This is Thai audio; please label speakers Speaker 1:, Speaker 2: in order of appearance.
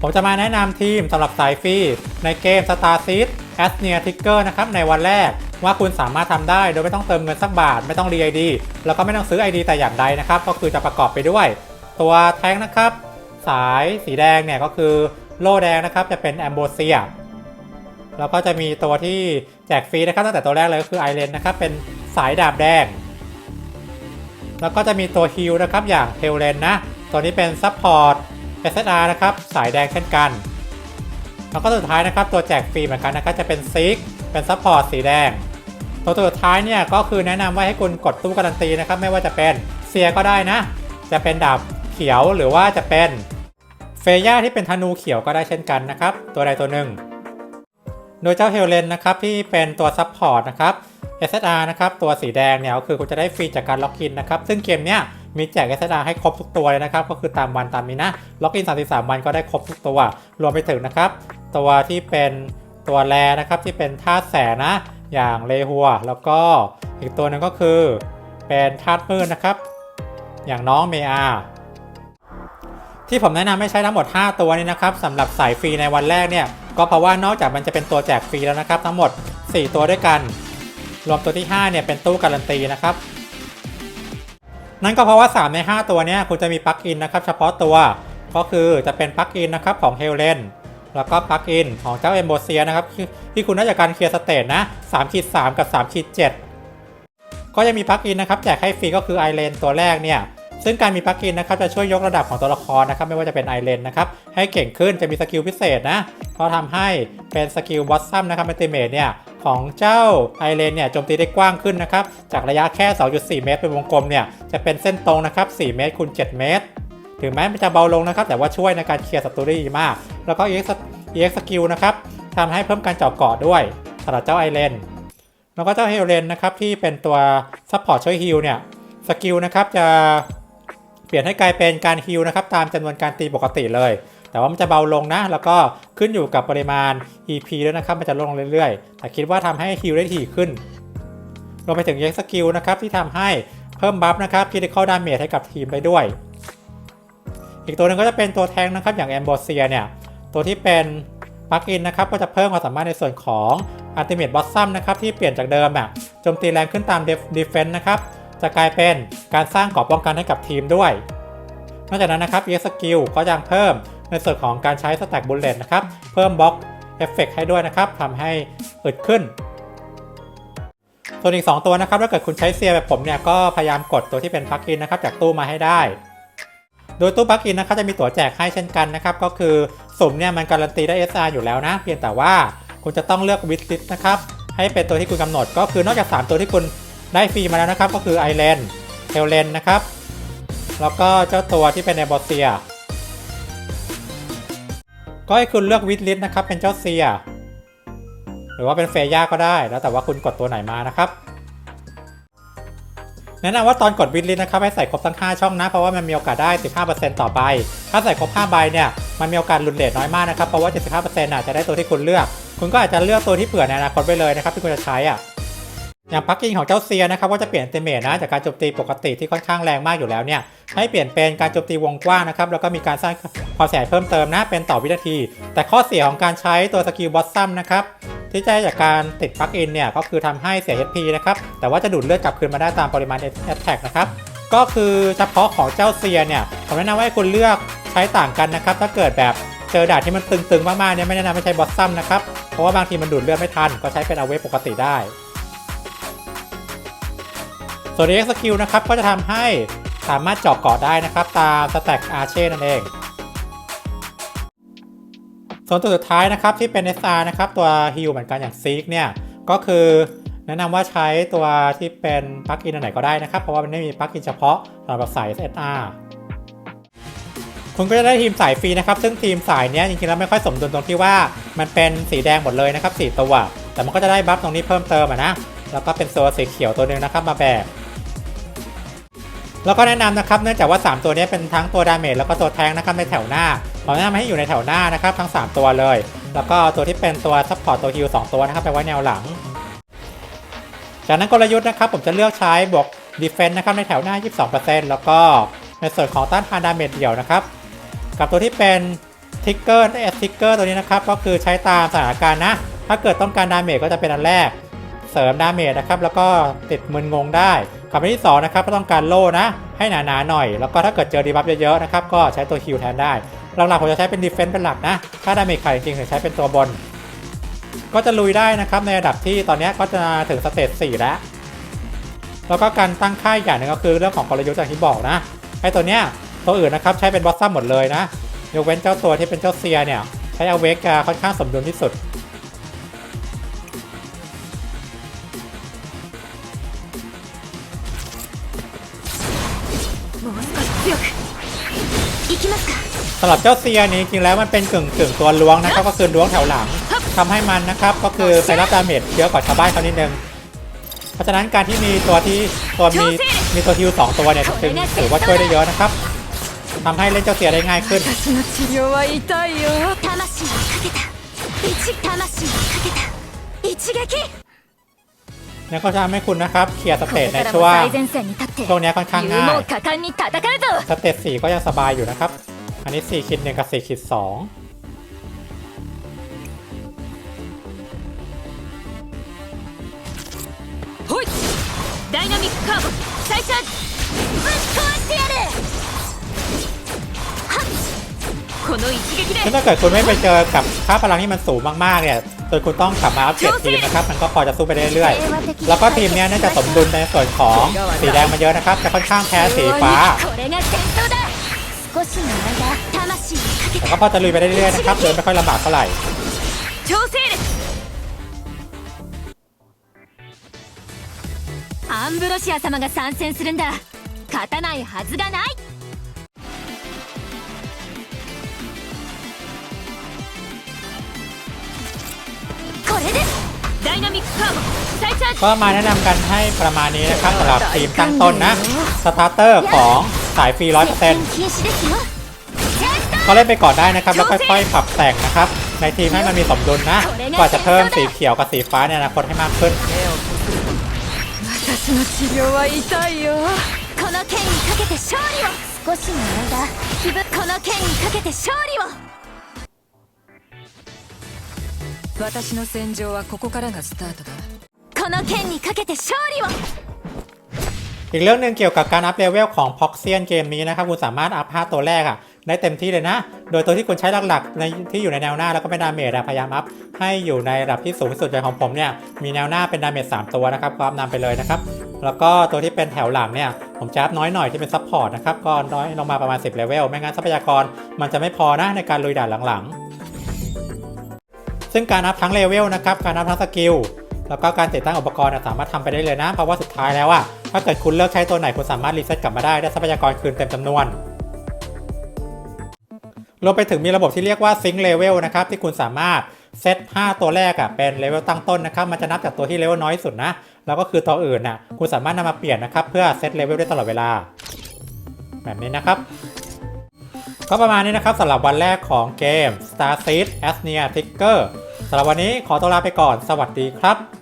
Speaker 1: ผมจะมาแนะนำทีมสำหรับสายฟรี ในเกม Star Seed a s n e a Trigger นะครับในวันแรก ว่าคุณสามารถทำได้โดยไม่ต้องเติมเงินสักบาท ไม่ต้องรี ID แล้วก็ไม่ต้องซื้อ ID แต่อย่างใดนะครับ ก็คือจะประกอบไปด้วย ตัวแท้งนะครับ สายสีแดงเนี่ยก็คือโล่แดงนะครับจะเป็นแอมโบเซียแล้วก็จะมีตัวที่แจกฟรีนะครับตั้งแต่ตัวแรกเลยก็คือไอเลนนะครับเป็นสายดาบแดง แล้วก็จะมีตัวฮิลนะครับอย่างเทลเลนนะตัวนี้เป็นซับพอร์ต SSR นะครับ สายแดงเช่นกัน แล้วก็สุดท้ายนะครับ ตัวแจกฟรีเหมือนกันนะครับจะเป็นซิกเป็นซับพอร์ตสีแดง ตัวสุดท้ายเนี่ยก็คือแนะนำว่าให้คุณกดตู้การันตีนะครับ ไม่ว่าจะเป็นเซียก็ได้นะ จะเป็นดาบเขียวหรือว่าจะเป็นเฟย่าที่เป็นธนูเขียวก็ได้เช่นกันนะครับ ตัวใดตัวหนึ่ง โดยเจ้าเฮลเลนนะครับที่เป็นตัวซับพอร์ตนะครับ SSR นะครับตัวสีแดงเนี่ยก็คือคุณจะได้ฟรีจากการล็อกอินนะครับ ซึ่งเกมเนี้ย มีแจก SSR ให้ครบทุกตัวเลยนะครับ ก็คือตามวันตามนี้นะ ล็อกอิน 33 วันก็ได้ครบทุกตัว รวมไปถึงนะครับ ตัวที่เป็นตัวแรนะครับที่เป็นธาตุแสนะ อย่างเลหัว แล้วก็อีกตัวหนึงก็คือ เป็นธาตุมืดนะครับ อย่างน้องเมอาที่ผมแนะนำให้ใช้ทั้งหมด 5 ตัวนี้นะครับสำหรับสายฟรีในวันแรกเนี่ยก็เพราะว่านอกจากมันจะเป็นตัวแจกฟรีแล้วนะครับ ทั้งหมด 4 ตัวด้วยกัน รวมตัวที่ 5 เนี่ยเป็นตู้การันตีนะครับ นั่นก็เพราะว่า 3 ใน 5 ตัวเนี้ยคุณจะมีปลั๊กอินนะครับเฉพาะตัวก็คือจะเป็นปลั๊กอินนะครับของเฮลเลนแล้วก็ปลั๊กอินของเจ้าเอมโบเซียนะครับที่คุณได้จากการเคลียร์สเตตนะ3ขีด3กับ3ขีด7ก็จะมีปลั๊กอินนะครับแจกให้ฟรีก็คือไอเลนตัวแรกเนี่ย ซึ่งการมีปลั๊กอินนะครับจะช่วยยกระดับของตัวละครนะครับไม่ว่าจะเป็นไอเลนนะครับให้เก่งขึ้นจะมีสกิลพิเศษนะก็ทำให้เป็นสกิลบอสซัมนะครับเมติเมทเนี่ยของเจ้าไอเลนเนี่ยโจมตีได้กว้างขึ้นนะครับจากระยะแค่ 2.4 เมตร เป็นวงกลมเนี่ยจะเป็นเส้นตรงนะครับ 4 เมตรคูณ7เมตร ถึงแม้มันจะเบาลงนะครับ แต่ว่าช่วยในการเคลียร์ศัตรูได้ดีมาก แล้วก็ EX EX skill นะครับทำให้เพิ่มการเจาะเกาะด้วยสำหรับเจ้าไอเลนแล้วก็เจ้าเฮลเลนนะครับที่เป็นตัวซัพพอร์ตช่วยฮิลเนี่ยสกิลนะครับจะ เปลี่ยนให้กลายเป็นการฮิลนะครับตามจำนวนการตีปกติเลย แต่ว่ามันจะเบาลงนะ แล้วก็ขึ้นอยู่กับปริมาณ EP ด้วยนะครับ มันจะลดลงเรื่อยๆ แต่คิดว่าทำให้ฮิลได้ถี่ขึ้นรวมไปถึง EX skill นะครับที่ทำให้เพิ่มบัฟนะครับ critical damage ให้กับทีมได้ด้วย อีกตัวหนึงก็จะเป็นตัวแทงนะครับอย่างแอมโบเซียเนี่ยตัวที่เป็นปลั๊กอินนะครับก็จะเพิ่มความสามารถในส่วนของ Ultimate Blossom นะครับที่เปลี่ยนจากเดิมอะโจมตีแรงขึ้นตาม Defense นะครับ จะกลายเป็นการสร้างเกราะป้องกันให้กับทีมด้วย นอกจากนั้นนะครับ EX Skill ก็ยังเพิ่มในส่วนของการใช้ Stack Bullet นะครับ เพิ่มบล็อกเอฟเฟกให้ด้วยนะครับทำให้อึดขึ้น ส่วนอีก 2 ตัวนะครับ ถ้าเกิดคุณใช้เซียแบบผมเนี่ย ก็พยายามกดตัวที่เป็นปลั๊กอินนะครับ จากตู้มาให้ได้ โดยตู้ปลั๊กอินนะครับจะมีตั๋วแจกให้เช่นกันนะครับ ก็คือสุ่มเนี่ยมันการันตีได้ SR อยู่แล้วนะ เพียงแต่ว่าคุณจะต้องเลือกวิดลิสนะครับ ให้เป็นตัวที่คุณกำหนด ก็คือนอกจาก 3 ตัวที่คุณ ได้ฟรีมาแล้วนะครับ ก็คือไอเลนเทลเลนนะครับ แล้วก็เจ้าตัวที่เป็นในบอสเซีย ก็ให้คุณเลือกวิดลิสนะครับ เป็นเจ้าเซีย หรือว่าเป็นเฟย่าก็ได้ แล้วแต่ว่าคุณกดตัวไหนมานะครับ แนะนำว่าตอนกดวิดลิสนะครับให้ใส่ครบทั้ง 5 ช่องนะ เพราะว่ามันมีโอกาสได้ 15%ต่อใบ ถ้าใส่ครบ5ใบเนี่ย มันมีโอกาสลุดเลทน้อยมากนะครับ เพราะว่า 75%น่ะจะได้ตัวที่คุณเลือก คุณก็อาจจะเลือกตัวที่เผื่อในอนาคตไปเลยนะครับที่คุณจะใช้อะ อย่างปลั๊กอินของเจ้าเซียนะครับก็จะเปลี่ยนเตเมทนะจากการโจมตีปกติที่ค่อนข้างแรงมากอยู่แล้วเนี่ยให้เปลี่ยนเป็นการโจมตีวงกว้างนะครับแล้วก็มีการสร้างความเสียหายเพิ่มเติมนะเป็นต่อวินาที แต่ข้อเสียของการใช้ตัวสกิลบอสซัมนะครับที่จะจากการติดปลั๊กอินเนี่ยก็คือทำให้เสีย HP นะครับแต่ว่าจะดูดเลือดกลับคืนมาได้ตามปริมาณ Attack นะครับก็คือเฉพาะของเจ้าเซียเนี่ยผมแนะนำว่าให้คุณเลือกใช้ต่างกันนะครับถ้าเกิดแบบเจอด่านที่มันตึงๆมากๆเนี่ยไม่แนะนำให้ใช้บอสซัมนะครับเพราะว่าบางทีมันดูดเลือดไม่ทันก็ใช้เป็นเอาเวปกติได้ ส่วน EX Skill นะครับก็จะทำให้สามารถเจาะเกาะได้นะครับ ตาม Stack Archer นั่นเอง ส่วนตัวสุดท้ายนะครับที่เป็น SR นะครับตัว Heal เหมือนกันอย่าง Seek เนี่ยก็คือแนะนำว่าใช้ตัวที่เป็นปลั๊กอินอันไหนก็ได้นะครับ เพราะว่ามันไม่มีปลั๊กอินเฉพาะสำหรับสาย SR คุณก็จะได้ทีมสายฟรีนะครับ ซึ่งทีมสายเนี้ยจริงๆแล้วไม่ค่อยสมดุลตรงที่ว่ามันเป็นสีแดงหมดเลยนะครับ4ตัวแต่มันก็จะได้บัฟตรงนี้เพิ่มเติมอะนะแล้วก็เป็นตัวสีเขียวตัวหนึ่งนะครับมาแบก แล้วก็แนะนำนะครับเนื่องจากว่า 3 ตัวนี้เป็นทั้งตัวดาเมจแล้วก็ตัวแทงนะครับในแถวหน้าผมแนะนำให้อยู่ในแถวหน้านะครับทั้ง 3 ตัวเลย แล้วก็ตัวที่เป็นตัวซัพพอร์ตตัวฮิล2ตัวนะครับไปไว้แนวหลัง จากนั้นกลยุทธ์นะครับผมจะเลือกใช้บวกดีเฟนต์นะครับในแถวหน้า 22%แล้วก็ในส่วนของต้านทานดาเมจเดี่ยวนะครับกับตัวที่เป็นทิกเกอร์ S ทิกเกอร์ตัวนี้นะครับก็คือใช้ตามสถานการณ์นะถ้าเกิดต้องการดาเมจก็จะเป็นอันแรก เสริมดาเมจนะครับ แล้วก็ติดมึนงงได้กับอันที่สองนะครับก็ต้องการโล่นะ ให้หนาๆหน่อย แล้วก็ถ้าเกิดเจอดีบัฟเยอะๆนะครับ ก็ใช้ตัวคิวแทนได้ หลักๆผมจะใช้เป็นดีเฟนซ์เป็นหลักนะ ถ้าดาเมจขาดจริงๆถึงใช้เป็นตัวบน ก็จะลุยได้นะครับในระดับที่ตอนนี้ก็จะถึงสเตจ4แล้ว แล้วก็การตั้งค่ายอย่างหนึงก็คือเรื่องของกลยุทธ์อย่างที่บอกนะ ไอ้ตัวเนี้ยตัวอื่นนะครับใช้เป็นบอสซัมหมดเลยนะ ยกเว้นเจ้าตัวที่เป็นเจ้าเซียเนี่ยใช้เอาเวกค่อนข้างสมดุลที่สุด สำหรับเจ้าเซียนี้จริงแล้วมันเป็นกึ่งกึ่งตัวล้วงนะครับก็คือล้วงแถวหลัง ทำให้มันนะครับก็คือไปรับดาเมจเยอะกว่าชาวบ้านเขานิดนึงเพราะฉะนั้นการที่มีตัวที่ตัวมีมีตัวทิวสองตัวเนี่ยถือว่าช่วยได้เยอะนะครับทำให้เล่นเจ้าเสียได้ง่ายขึ้น
Speaker 2: 魂
Speaker 1: แล้วก็จะทำให้คุณนะครับเคลียร์สเตจในช่วงช่วงนี้ค่อนข้างง่ายสเตจสี่ก็ยังสบายอยู่นะครับ อันนี้4ขีดหนึ่งกับ4ขีดสอง ถ้าเกิดคุณไม่ไปเจอกับค่าพลังที่มันสูงมากๆเนี่ยโดยคุณต้องกลับมาอัปเกรดทีมนะครับ มันก็พอจะสู้ไปได้เรื่อยๆ แล้วก็ทีมเนี้ยน่าจะสมดุลในส่วนของสีแดงมาเยอะนะครับ แต่ค่อนข้างแพ้สีฟ้า
Speaker 2: これが戦闘だ少しの間魂をかけ
Speaker 1: แต่
Speaker 2: た
Speaker 1: ก็พอจะลุยไปได้เรื่อยๆนะครับเดินไม่ค่อยลำบากเท่าไหร่
Speaker 2: 調整列アンブロシア様が参戦するんだ勝たないはずがない
Speaker 1: ก็มาแนะนำกันให้ประมาณนี้นะครับสำหรับทีมตั้งต้นนะ สตาร์เตอร์ของสายฟรีร้อยเปอร์เซ็นต์
Speaker 2: 禁止ですよジャスト
Speaker 1: ก็เล่นไปก่อนได้นะครับ แล้วค่อยๆปรับแต่งนะครับ ในทีมให้มันมีสมดุลนะ กว่าจะเพิ่มสีเขียวกับสีฟ้าในอนาคตให้มากขึ้น
Speaker 2: 私の治療は痛いよこの剣にかけて勝利を少しの間気分この剣にかけて勝利を
Speaker 3: 私の戦場はここからがスタートだ
Speaker 2: この剣にかけて勝利を
Speaker 1: อีกเรื่องหนึ่งเกี่ยวกับการอัพเลเวลของ p o x i a n เกมนี้นะครับ คุณสามารถอัพ5ตัวแรกอะได้เต็มที่เลยนะ โดยตัวที่คุณใช้หลักๆในที่อยู่ในแนวหน้าแล้วก็เป็นดาเมจอะพยายามอัพให้อยู่ในระดับที่สูงที่สุดอย่างของผมเนี่ย มีแนวหน้าเป็นดาเมจ3ตัวนะครับก็อัพนำไปเลยนะครับ แล้วก็ตัวที่เป็นแถวหลังเนี่ย ผมจะอัพน้อยหน่อยที่เป็นซัพพอร์ตนะครับ ก็น้อยลงมาประมาณ 10เลเวล ไม่งั้นทรัพยากรมันจะไม่พอนะในการลุยด่านหลังๆ ซึ่งการอัพทั้งเลเวลนะครับ การอัพทั้งสกิล แล้วก็การติดตั้งอุปกรณ์สามารถทำไปได้เลยนะ เพราะว่าสุดท้ายแล้วอะถ้าเกิดคุณเลิกใช้ตัวไหนคุณสามารถรีเซ็ตกลับมาได้ ได้ทรัพยากรคืนเต็มจำนวนรวมไปถึงมีระบบที่เรียกว่า Sync Level นะครับที่คุณสามารถเซต 5 ตัวแรกอะเป็นเลเวลตั้งต้นนะครับมันจะนับจากตัวที่เลเวลน้อยสุดนะ แล้วก็คือตัวอื่นน่ะคุณสามารถนำมาเปลี่ยนนะครับเพื่อเซตเลเวลได้ตลอดเวลา แบบนี้นะครับ ก็ประมาณนี้นะครับสำหรับวันแรกของเกม Star Seed Asnia Ticker สำหรับวันนี้ขอตัวลาไปก่อน สวัสดีครับ